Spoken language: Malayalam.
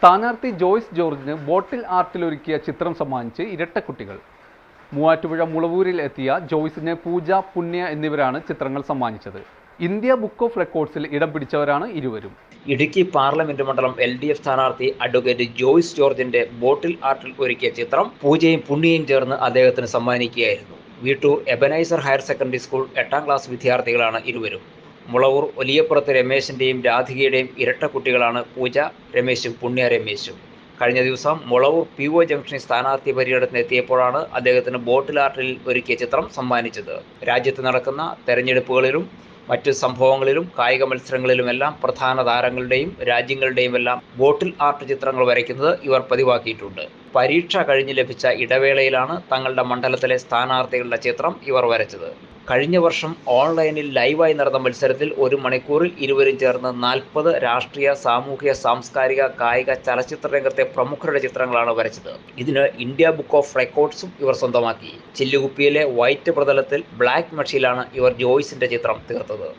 സ്ഥാനാർത്ഥി ജോയ്സ് ജോർജിന് ബോട്ടിൽ ആർട്ടിലൊരുക്കിയ ചിത്രം സമ്മാനിച്ച് ഇരട്ടക്കുട്ടികൾ മൂവാറ്റുപുഴ മുളവൂരിൽ എത്തിയ ജോയ്സിന് പൂജ പുണ്യ എന്നിവരാണ് ചിത്രങ്ങൾ സമ്മാനിച്ചത്. ഇന്ത്യ ബുക്ക് ഓഫ് റെക്കോർഡ്സിൽ ഇടം പിടിച്ചവരാണ് ഇരുവരും. ഇടുക്കി പാർലമെന്റ് മണ്ഡലം എൽ ഡി എഫ് സ്ഥാനാർത്ഥി അഡ്വക്കേറ്റ് ജോയ്സ് ജോർജിന്റെ ബോട്ടിൽ ആർട്ടിൽ ഒരുക്കിയ ചിത്രം പൂജയും പുണ്യയും ചേർന്ന് അദ്ദേഹത്തിന് സമ്മാനിക്കുകയായിരുന്നു. Veettoor Ebenezer higher secondary school എട്ടാം ക്ലാസ് വിദ്യാർത്ഥികളാണ് ഇരുവരും. മുളവൂർ ഒലിയപ്പുറത്ത് രമേശിന്റെയും രാധികയുടെയും ഇരട്ട കുട്ടികളാണ് പൂജ രമേശും പുണ്യ രമേശും. കഴിഞ്ഞ ദിവസം മുളവൂർ പി ഒ ജംഗ്ഷനിൽ സ്ഥാനാർത്ഥി പര്യടനത്തിന് എത്തിയപ്പോഴാണ് അദ്ദേഹത്തിന് ബോട്ടിൽ ആർട്ടിൽ ഒരുക്കിയ ചിത്രം സമ്മാനിച്ചത്. രാജ്യത്ത് നടക്കുന്ന തെരഞ്ഞെടുപ്പുകളിലും മറ്റു സംഭവങ്ങളിലും കായിക മത്സരങ്ങളിലുമെല്ലാം പ്രധാന താരങ്ങളുടെയും രാജ്യങ്ങളുടെയും എല്ലാം ബോട്ടിൽ ആർട്ട് ചിത്രങ്ങൾ വരയ്ക്കുന്നത് ഇവർ പതിവാക്കിയിട്ടുണ്ട്. പരീക്ഷ കഴിഞ്ഞ് ലഭിച്ച ഇടവേളയിലാണ് തങ്ങളുടെ മണ്ഡലത്തിലെ സ്ഥാനാർത്ഥികളുടെ ചിത്രം ഇവർ വരച്ചത്. കഴിഞ്ഞ വർഷം ഓൺലൈനിൽ ലൈവായി നടന്ന മത്സരത്തിൽ ഒരു മണിക്കൂറിൽ ഇരുവരും ചേർന്ന് നാൽപ്പത് രാഷ്ട്രീയ സാമൂഹിക സാംസ്കാരിക കായിക ചലച്ചിത്ര രംഗത്തെ പ്രമുഖരുടെ ചിത്രങ്ങളാണ് വരച്ചത്. ഇതിന് ഇന്ത്യ ബുക്ക് ഓഫ് റെക്കോർഡ്സും ഇവർ സ്വന്തമാക്കി. ചില്ലുകുപ്പിയിലെ വൈറ്റ് പ്രതലത്തിൽ ബ്ലാക്ക് മഷിയിലാണ് ഇവർ ജോയ്സിന്റെ ചിത്രം തീർത്തത്.